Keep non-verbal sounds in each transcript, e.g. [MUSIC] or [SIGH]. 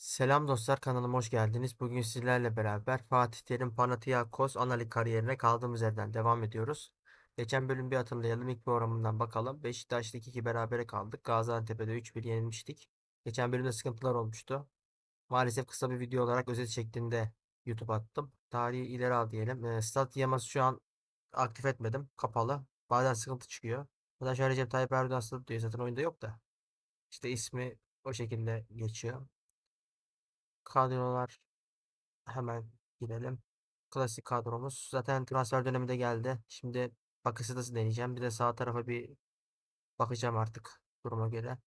Selam dostlar kanalıma hoş geldiniz. Bugün sizlerle beraber Fatih Terim Panathinaikos analik kariyerine kaldığımız yerden devam ediyoruz. Geçen bölüm bir hatırlayalım. İlk programından bakalım. Beşiktaş'taki iki berabere kaldık. Gaziantep'te 3-1 yenilmiştik. Geçen bölümde sıkıntılar olmuştu. Maalesef kısa bir video olarak özet şeklinde YouTube attım. Tarihi ileri al diyelim. E, stat yaması şu an aktif etmedim. Kapalı. Bazen sıkıntı çıkıyor. Zaten şu an Recep Tayyip Erdoğan stadı diyor. Zaten oyunda yok da. İşte ismi o şekilde geçiyor. Kadrolar hemen girelim. Klasik kadromuz. Zaten transfer dönemi de geldi. Şimdi Bakasetas'ı deneyeceğim. Bir de sağ tarafa bir bakacağım artık duruma göre.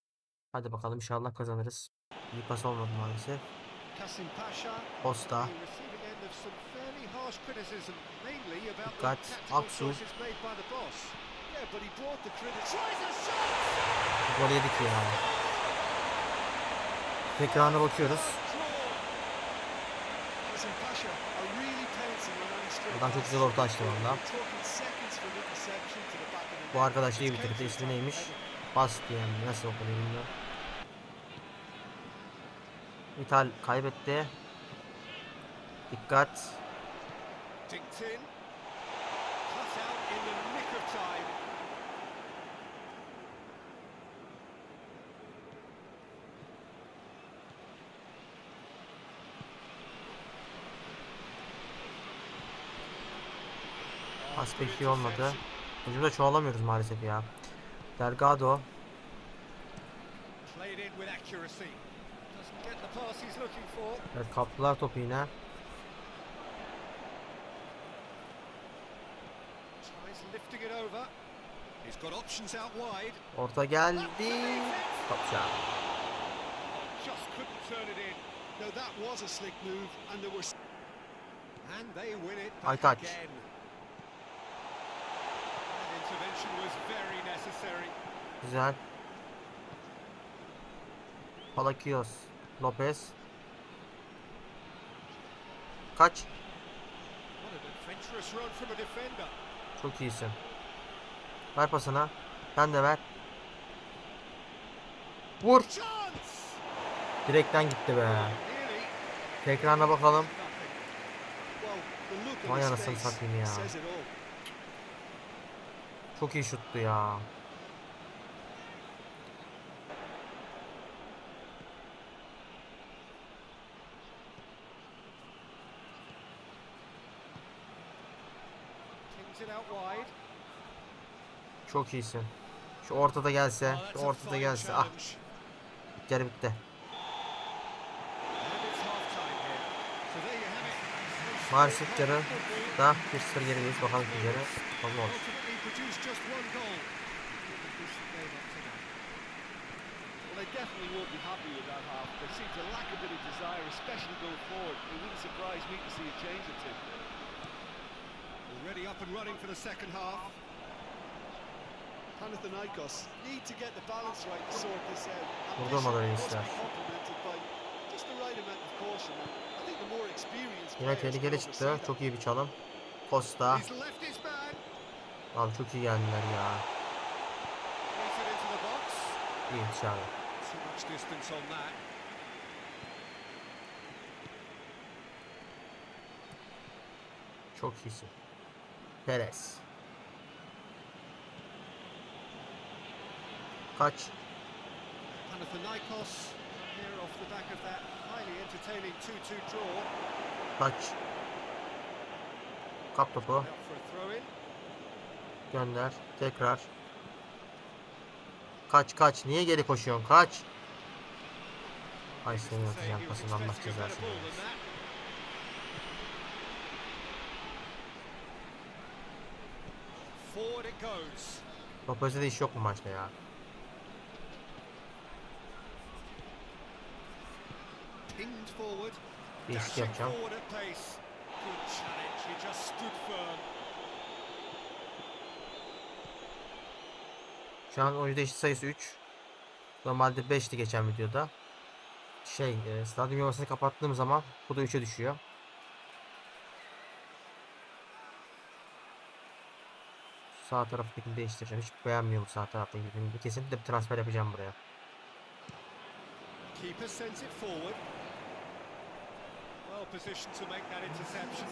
Hadi bakalım inşallah kazanırız. İyi pas olmadı maalesef. The Dikkat, Aksu. Gol yedik ya. Ekrana bakıyoruz. Kasim Pasha are really pouncing on any stray Adam çok passes. güzel orta açtı valla. We're talking seconds from interception to the back of the Bu arkadaş iyi bitirdi. İsmi neymiş? Bas diyen nasıl okunuyor bilmiyorum. Vital kaybetti. Dikkat. Dinked in. Cut out in the nick of time. Pas pek iyi olmadı. Hücumda çoğalamıyoruz maalesef ya. Delgado. Evet kaptılar topu yine. Orta geldi. Kapça. Just. That intervention was very necessary. Güzel. Palakios. Lopez. Kaç. Çok iyisin. Ver pasına. Sen de ver. Vur. Direkten gitti be. Tekrarına bakalım. Vay anasını satayım ya. Çok iyi şuttu ya. Çok iyisin. Şu ortada gelse. Oh, Şu ortada gelse. Ah geri bitti. Maalesef yarı da 1-0 gerideyiz. Bakalım yarı fazla olur. Produced just one goal. Well, they definitely won't be happy with that half. They seem to lack a bit of desire, especially going forward. It wouldn't surprise me to see a change or two. Already up and running for the second half. Panathinaikos need to get the balance right to sort this out. Of Yine tehlikeli çıktı. Çok iyi bir çalım. Costa. Abi çok iyi geldiler ya. İyi dışarı. On that. Çok iyisin. Perez. Kaç. Panathinaikos here off the back of that highly entertaining 2-2 draw. Kaç. Kap topu. Out for a throw-in. Gönder. Tekrar. Kaç kaç. Niye geri koşuyorsun? Kaç. Ay seni Needless to say, atacağım pasını Allah cezasını. Lopez'de de iş yok mu maçta ya? Değişik yapacağım. forward at pace. Good challenge. He just stood firm. Şu an oyuncu eşit sayısı 3. Normalde 5'ti geçen videoda. Şey, e, stadyum yuvasını kapattığım zaman bu da 3'e düşüyor. Sağ taraftakini değiştireceğim. Hiç beğenmiyorum sağ taraftaki. Kesinlikle bir transfer yapacağım buraya. Keeper sends it forward. position to make that interception.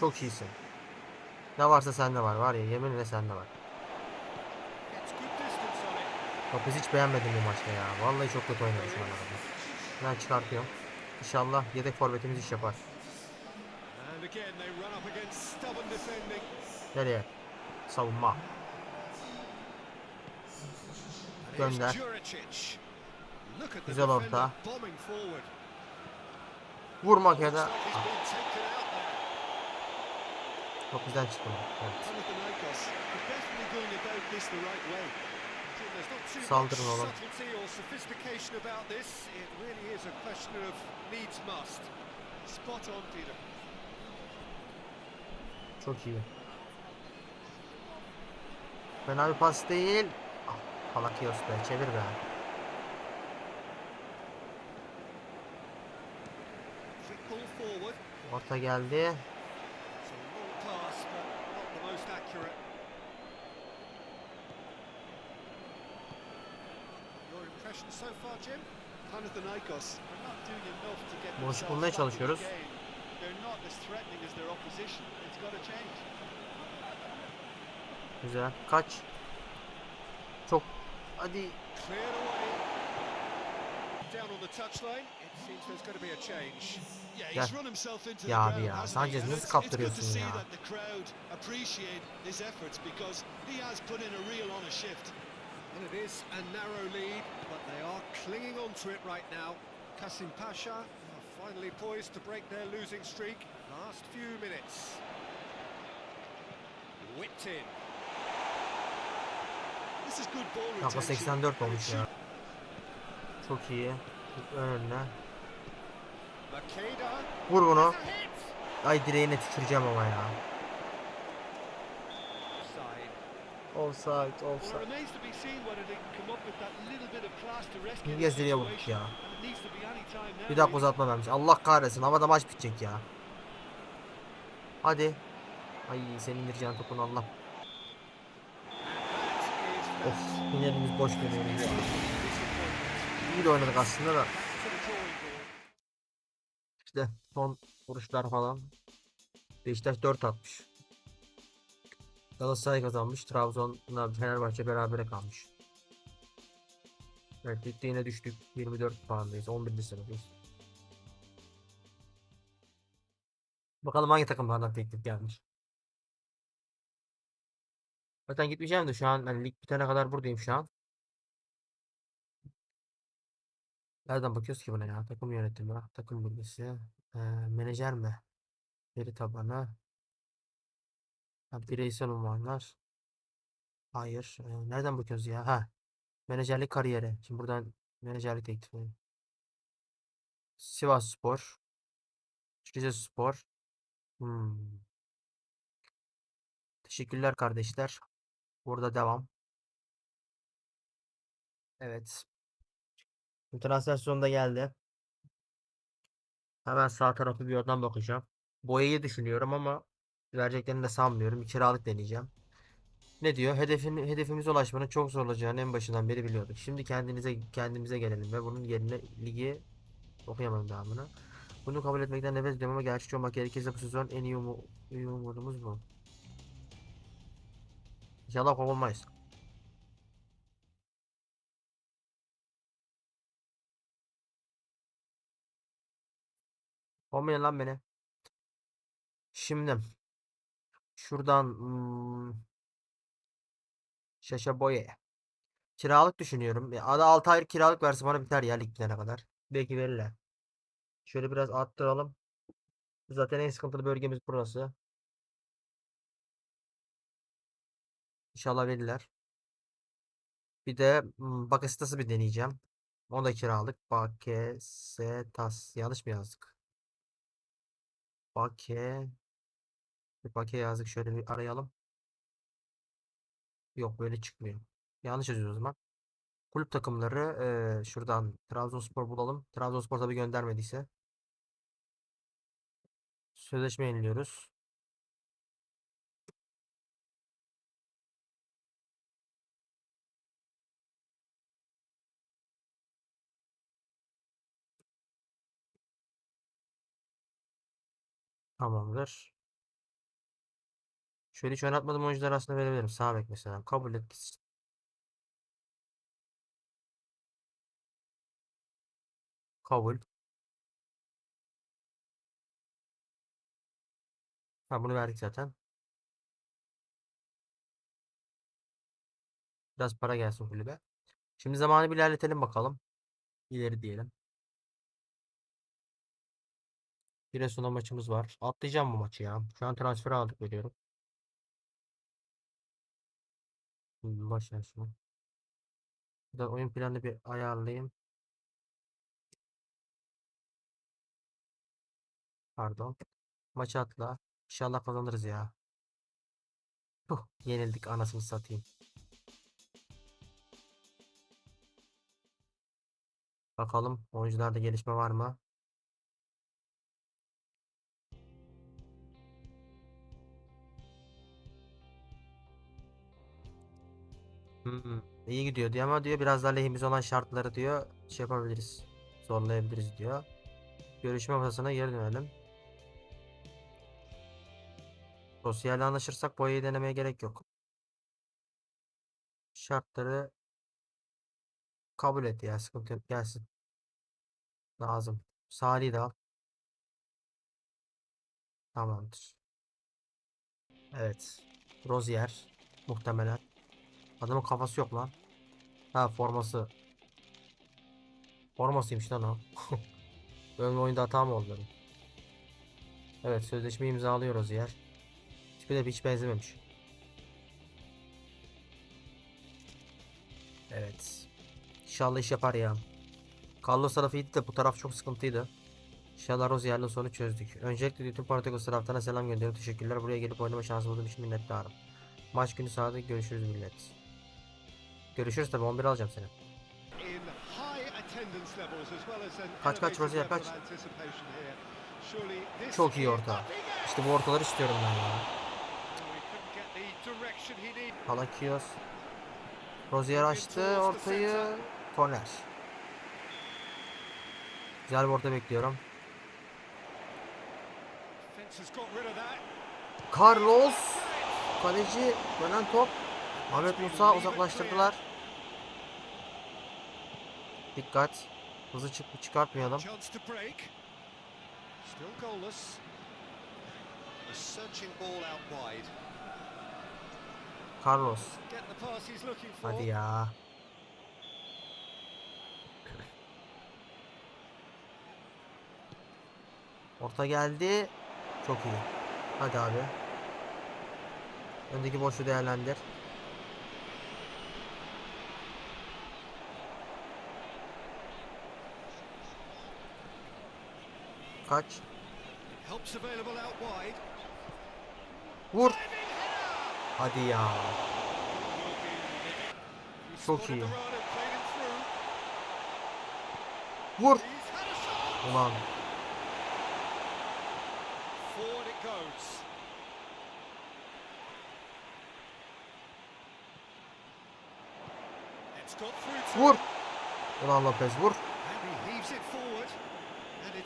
Çok iyisin. Ne varsa sende var var ya yeminle sende var. Lopez hiç beğenmedim bu maçta ya. Vallahi çok kötü an arada. Ben çıkartıyorum. İnşallah yedek forvetimiz iş yapar. Nereye? Savunma. Gönder. Güzel orta. Vurmak ya da... Ah, been taken out there. Lopez'den çıktı mı? Evet. Saldırın oğlum. Çok iyi. Fena bir pas değil. Ah, Palakios be çevir be. Orta geldi. It's a long pass, but not the most accurate. Your impression so far, Jim? Panathinaikos are not doing enough to get Boşluk themselves bulmaya back in the çalışıyoruz. game. They're not as threatening as their opposition. It's got to change. Güzel. Kaç. Çok. Hadi. Cleared away. Down on the touchline. It seems there's going to be a change. Yeah, he's Gel. Ya abi ya? Sanchez nasıl kaptırıyorsun ya? And it is a narrow lead, but they are clinging on to it right now. Kasim Pasha are finally poised to break their losing streak. Last few minutes. Whipped in. This is good ball Dakika retention. 84 and it olmuş ya. Çok iyi. Önüne. Makeda. Vur bunu. Ay direğine tüküreceğim ama ya. Offside. Offside, Well, it offside. remains to be seen whether they can come up with that little bit of class to rescue Bir the kez direğe vurduk ya. Bir dakika uzatma vermiş. Allah kahretsin. Havada maç bitecek ya. Hadi. Ay senin indireceğin topunu Allah. Of. Finalimiz boş ya. Disappointment. İyi de oynadık aslında da. İşte son vuruşlar falan. Beşiktaş 4 atmış. Galatasaray kazanmış. Trabzon'la Fenerbahçe berabere kalmış. Evet ligde yine düştük. 24 puandayız. 11. sıradayız. Bakalım hangi takımlardan teklif gelmiş. Zaten gitmeyeceğim de şu an hani lig bitene kadar buradayım şu an. Nereden bakıyoruz ki buna ya? Takım yönetimi, takım bilgisi, eee, menajer mi? Veri tabanı, bireysel unvanlar. Hayır. eee, nereden bakıyoruz ya? Ha, menajerlik kariyeri. Şimdi buradan menajerlik teklifi. Sivas Spor, Rize Spor. Hmm. Teşekkürler kardeşler. Burada devam. Evet. Transfer sonunda geldi. Hemen sağ tarafı bir oradan bakacağım. Boyayı düşünüyorum ama vereceklerini de sanmıyorum. Bir kiralık deneyeceğim. Ne diyor? Hedefin, hedefimize ulaşmanın çok zor olacağını en başından beri biliyorduk. Şimdi kendinize kendimize gelelim ve bunun yerine ligi okuyamadım devamını. Bunu kabul etmekten nefret ediyorum ama gerçekçi olmak gerekirse bu sezon en iyi, umu, iyi umudumuz bu. İnşallah kovulmayız. Kovmayın lan beni. Şimdi şuradan hmm, Şaşa Boye. Kiralık düşünüyorum. Ya, Ada 6 ay kiralık verse bana biter ya lig kadar. Belki verirler. Şöyle biraz arttıralım. Zaten en sıkıntılı bölgemiz burası. İnşallah verirler. Bir de Bakasetas'ı bir deneyeceğim. Onu da kiralık. Bakasetas. Yanlış mı yazdık? Bake. Bakya yazdık şöyle bir arayalım. Yok böyle çıkmıyor. Yanlış yazıyoruz o zaman. Kulüp takımları e, şuradan Trabzonspor bulalım. Trabzonspor tabi göndermediyse. Sözleşme yeniliyoruz. Tamamdır. Şöyle hiç oynatmadığım oyuncular aslında verebilirim. Sağ bek mesela. Kabul et gitsin. Kabul. Ha bunu verdik zaten. Biraz para gelsin kulübe. Şimdi zamanı bir ilerletelim bakalım. İleri diyelim. Giresun'da maçımız var. Atlayacağım bu maçı ya. Şu an transfer aldık veriyorum. Şunu. Bir de oyun planını bir ayarlayayım. Pardon. Maçı atla. İnşallah kazanırız ya. Puh, yenildik anasını satayım. Bakalım oyuncularda gelişme var mı? Hmm, iyi gidiyor diyor ama diyor biraz daha lehimiz olan şartları diyor şey yapabiliriz. Zorlayabiliriz diyor. Görüşme masasına geri dönelim. Sosyalle anlaşırsak boyayı denemeye gerek yok. Şartları kabul et ya sıkıntı yok gelsin. Lazım. Salih'i de al. Tamamdır. Evet. Rozier. Muhtemelen. Adamın kafası yok lan. Ha forması. Formasıymış lan o. [LAUGHS] Böyle oyunda hata mı oldu benim? Evet sözleşme imzalıyoruz yer. Tipi de hiç benzememiş. Evet. İnşallah iş yapar ya. Carlos tarafı iyiydi de bu taraf çok sıkıntıydı. İnşallah Rozier'le sonu çözdük. Öncelikle bütün Portekos taraftarına selam gönderiyorum. Teşekkürler. Buraya gelip oynama şansı bulduğum için minnettarım. Maç günü sahada görüşürüz millet. Görüşürüz tabi 11 alacağım seni. Kaç, kaç, Rozier, kaç? Çok iyi orta. İşte bu ortaları istiyorum ben ya. Palakios. Rozier açtı ortayı. Korner. Güzel bir orta bekliyorum. Carlos. Kaleci dönen top. Ahmet Musa uzaklaştırdılar. Dikkat. Hızlı çık çıkartmayalım. Carlos. Hadi ya. Orta geldi. Çok iyi. Hadi abi. Öndeki boşu değerlendir. Kaç. Vur. Hadi ya. Çok iyi. Vur. Ulan. Vur. Ulan Lopez vur. and he heaves it forward, and it's been taken straight back. And the defence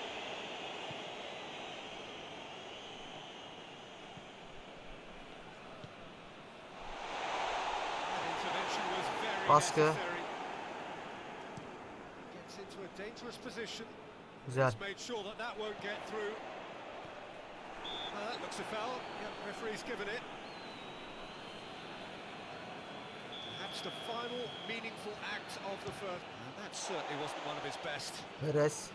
his best. Perez.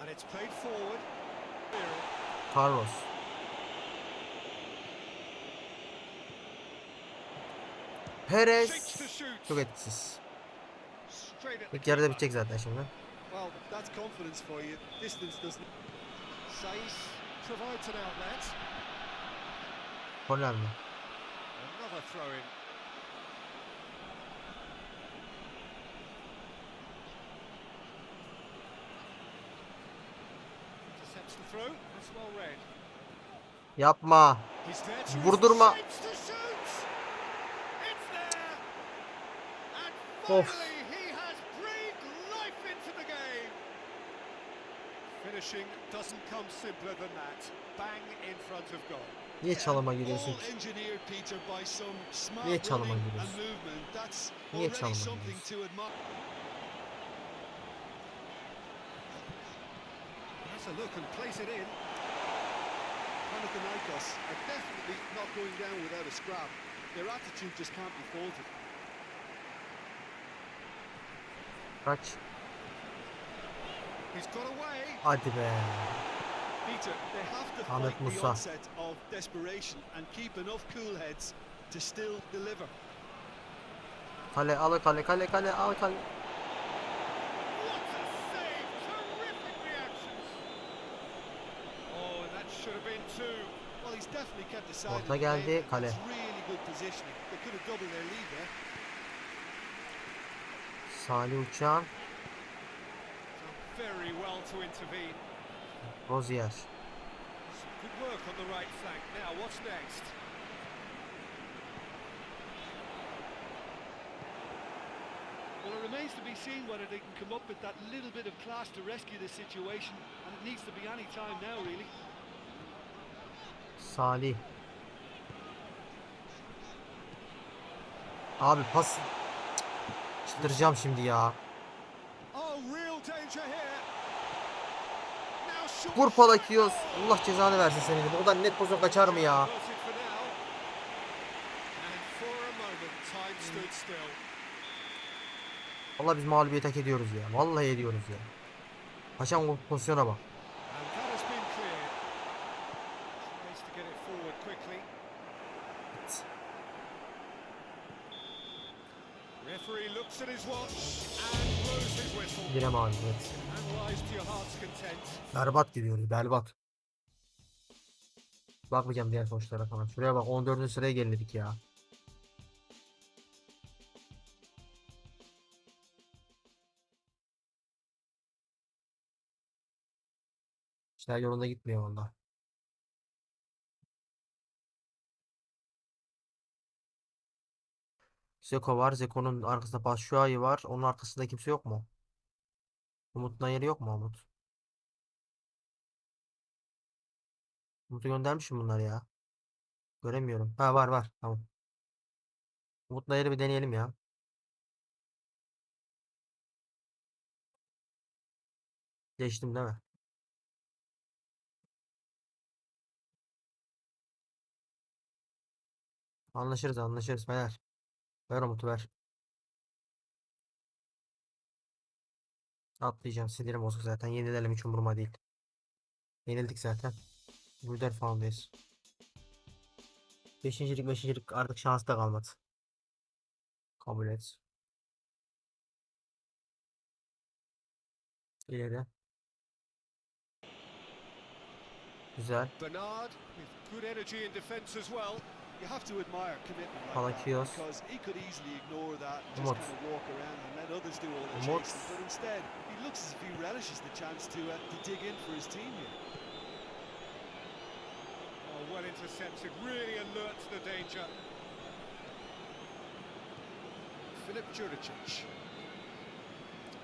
And it's played forward. Carlos. Perez. Çok etkisiz. İlk yarıda bitecek zaten şimdi. Well, that's confidence for And Of. finally he has breathed life into the game. Finishing doesn't come simpler than that. Bang in front of goal. Niye çalıma giriyorsun ki? engineered Peter by some smart Niye çalıma giriyorsun? movement. That's Niye çalıma something giriyorsun? to admire. Has a look and plays it in. Panathinaikos are definitely not going down without a scrap. Their attitude just can't be faulted. Cool heads to still deliver. Kale al kale kale kale al kale. Orta geldi, kale. Salih Uçan. Done very well to intervene. Rozier. Good work on the right flank. Now, what's next? Well, it remains to be seen whether they can come up with that little bit of class to rescue the situation, and it needs to be any time now, really. Salih. Abi pas. Çıldıracağım şimdi ya. Vur Palakios. Allah cezanı versin seni. Bu kadar net pozisyon kaçar mı ya? Close it for now. And for a moment, time stood still. Vallahi biz mağlubiyet hak ediyoruz ya. Vallahi ediyoruz ya. Haşan o pozisyona bak. And that has been cleared. Tries to get it forward quickly. Referee looks at his watch and blows his whistle. Yine mağlubiyet. Berbat gidiyoruz. Berbat. Bakmayacağım diğer sonuçlara falan. Şuraya bak 14. sıraya geriledik ya. İşler yolunda gitmiyor valla. Zeko var. Zeko'nun arkasında Batshuayi var. Onun arkasında kimse yok mu? Umut Nayır'ı yok mu Umut? Umut'u göndermişim bunları ya. Göremiyorum. Ha var var. Tamam. Umut Nayır'ı bir deneyelim ya. Geçtim değil mi? Anlaşırız anlaşırız beyler. Ver Umut'u ver. Atlayacağım. Sinirim bozuk zaten. Yenilelim hiç umurumda değil. Yenildik zaten. Müder faundayız. Beşincilik beşincilik artık şans da kalmadı. Kabul et. İleri. Güzel. Bernard with good energy in defence as well. You have to admire commitment like that because he could easily ignore that and just kind of walk around and let others do all the chasing. But instead, he looks as if he relishes the chance to uh, to dig in for his team here. Oh, well intercepted, really alert to the danger. Filip Juricic.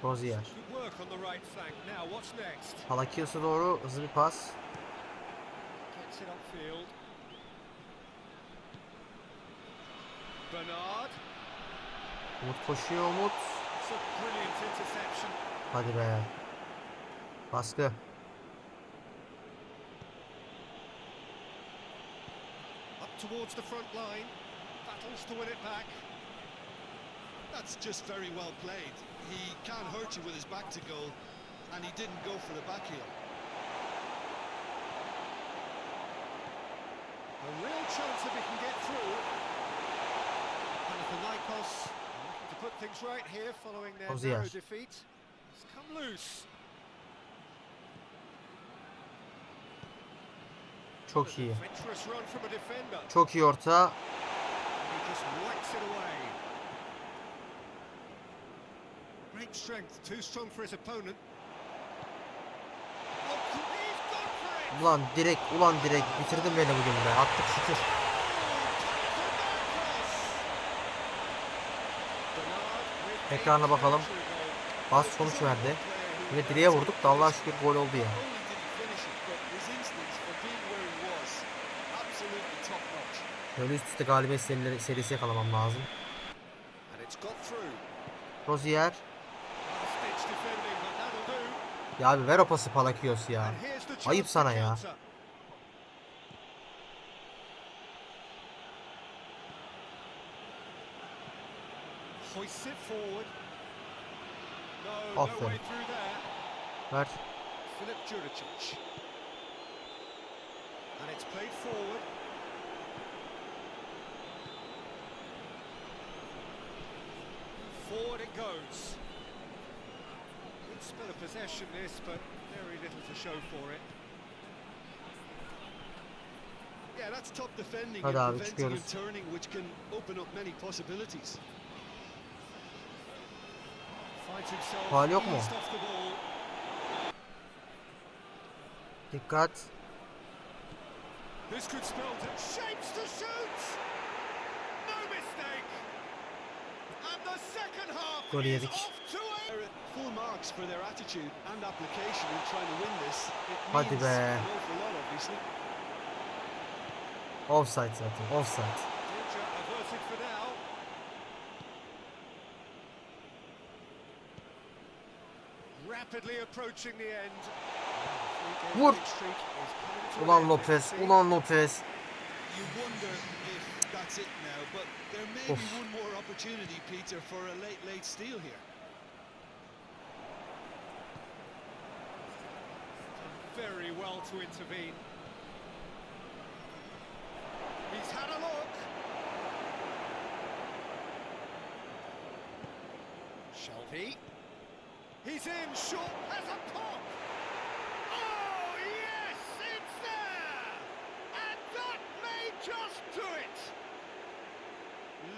Rozier. Good work on the right flank. Now, what's next? Palakios'a doğru hızlı bir pas. Gets it upfield. Bernard. Umut koşuyor Umut. It's a brilliant interception. Hadi be. Baskı. Up towards the front line. Battles to win it back. That's just very well played. He can't hurt you with his back to goal, and he didn't go for the back heel. A real chance if he can get through. Are looking to put things right here following their narrow defeat. It's come loose. Çok iyi. Çok iyi orta. Great strength, too strong for his opponent. Oh, for! Ulan direkt, ulan direkt bitirdin beni bugün be. Attık şükür. Ekrana bakalım. Bas sonuç verdi. Ve direğe vurduk da Allah'a şükür gol oldu ya. Böyle üst üste galibiyet serisi yakalamam lazım. Rozier. Ya abi ver o pası Palakios ya. Ayıp sana ya. Counter. Hoists it forward. No, no way through there. Ver. Filip Juricic. And it's played forward. Forward it goes. Good spell of possession this, but very little to show for it. Yeah, that's top defending Hadi and abi, preventing çıkıyoruz. turning, which can open up many possibilities. Faul yok mu? Dikkat. This could spell. Shapes to shoot! No mistake! And the second half Gol yedik. off to a... They're at full marks for their attitude and application in trying to win this. It Hadi be. Offside zaten. Offside. Rapidly approaching the end. Three-game Vur. winning streak is coming to an Ulan Lopez. Messi. Ulan Lopez. You wonder if that's it now, but there may be one more opportunity, Peter, for a late, late steal here. very well to intervene. He's had a look. Shelby. He's in, short, has a pop. Oh, yes, it's there. And that may just do it.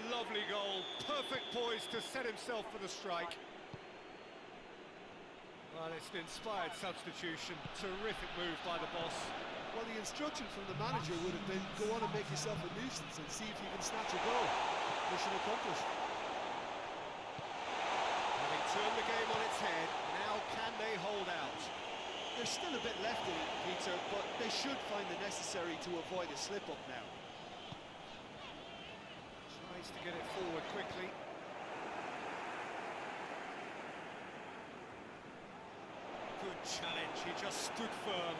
Lovely goal, perfect poise to set himself for the strike. Well, it's an inspired substitution. Terrific move by the boss. Well, the instruction from the manager would have been go on and make yourself a nuisance and see if you can snatch a goal. Mission accomplished. Turned the game on its head, now can they hold out? There's still a bit left in it, Peter, but they should find the necessary to avoid a slip-up now. Tries to get it forward quickly. Good challenge, he just stood firm.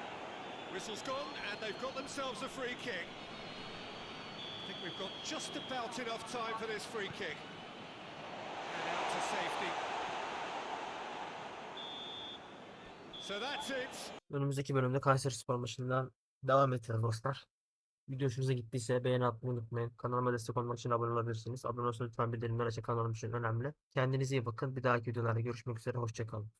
Whistle's gone, and they've got themselves a free kick. I think we've got just about enough time for this free kick. And out to safety. Önümüzdeki bölümde Kayseri Spor maçından devam edeceğiz dostlar. Video hoşunuza gittiyse beğeni atmayı unutmayın. Kanalıma destek olmak için abone olabilirsiniz. Abone olursanız lütfen bildirimler açın kanalım için önemli. Kendinize iyi bakın. Bir dahaki videolarda görüşmek üzere. Hoşçakalın.